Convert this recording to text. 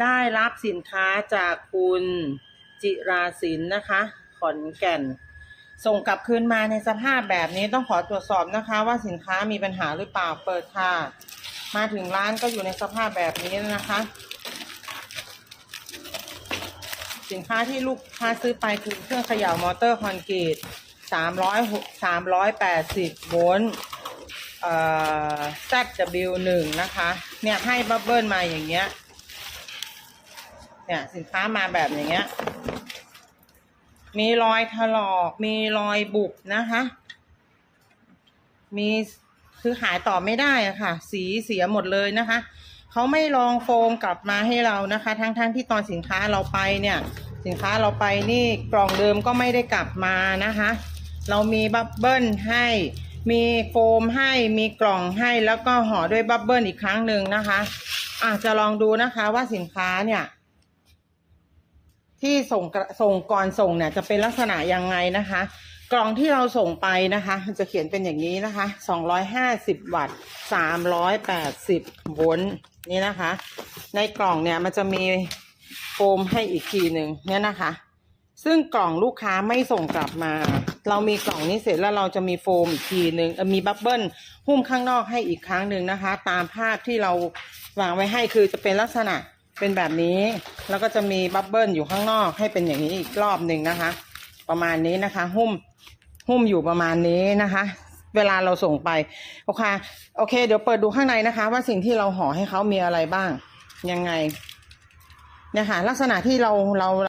ได้รับสินค้าจากคุณจิราศิล์นะคะ ขอนแก่น ส่งกลับคืนมาในสภาพแบบนี้ต้องขอตรวจสอบนะคะ ว่าสินค้ามีปัญหาหรือเปล่าเปิดค่ะ มาถึงร้านก็อยู่ในสภาพแบบนี้นะคะ สินค้าที่ลูกค้าซื้อไปคือเครื่องเขย่ามอเตอร์คอนกรีต300 380โวลต์เอ่อ ZW1 นะคะ เนี่ยให้บับเบิลมาอย่างเงี้ย เนี่ยสินค้ามาแบบอย่างเงี้ย มีรอยถลอก มีรอยบุบนะคะ มีคือขายต่อไม่ได้อะค่ะ สีเสียหมดเลยนะคะเขาไม่ลองโฟมกลับมาให้เรานะคะ ทั้งๆทที่ตอนสินค้าเราไปเนี่ย สินค้าเราไปนี่กล่องเดิมก็ไม่ได้กลับมานะคะ เรามีบับเบิ้ลให้มีโฟมให้มีกล่องให้แล้วก็ห่อด้วยบับเบิ้ลอีกครั้งหนึ่งนะคะอาจจะลองดูนะคะว่าสินค้าเนี่ย ที่ส่งส่งก่อนส่งเนี่ยจะเป็นลักษณะยังไงนะคะ กล่องที่เราส่งไปนะคะจะเขียนเป็นอย่างนี้นะคะ 250 วัตต์ 380 โวลต์นี่นะคะ ในกล่องเนี่ยมันจะมีโฟมให้อีกทีหนึ่งเนี่ยนะคะ ซึ่งกล่องลูกค้าไม่ส่งกลับมา เรามีกล่องนี้เสร็จแล้วเราจะมีโฟมอีกทีหนึ่งมีบับเบิ้ลหุ้มข้างนอกให้อีกครั้งหนึ่งนะคะ ตามภาพที่เราวางไว้ให้คือจะเป็นลักษณะ เป็นแบบนี้ แล้วก็จะมีบับเบิ้ลอยู่ข้างนอกให้เป็นอย่างนี้อีกรอบหนึ่งนะคะ ประมาณนี้นะคะ หุ้มหุ้มอยู่ประมาณนี้นะคะ เวลาเราส่งไปโอเคโอเค เดี๋ยวเปิดดูข้างในนะคะ ว่าสิ่งที่เราห่อให้เขามีอะไรบ้าง ยังไงเนี่ยค่ะลักษณะที่เราเรา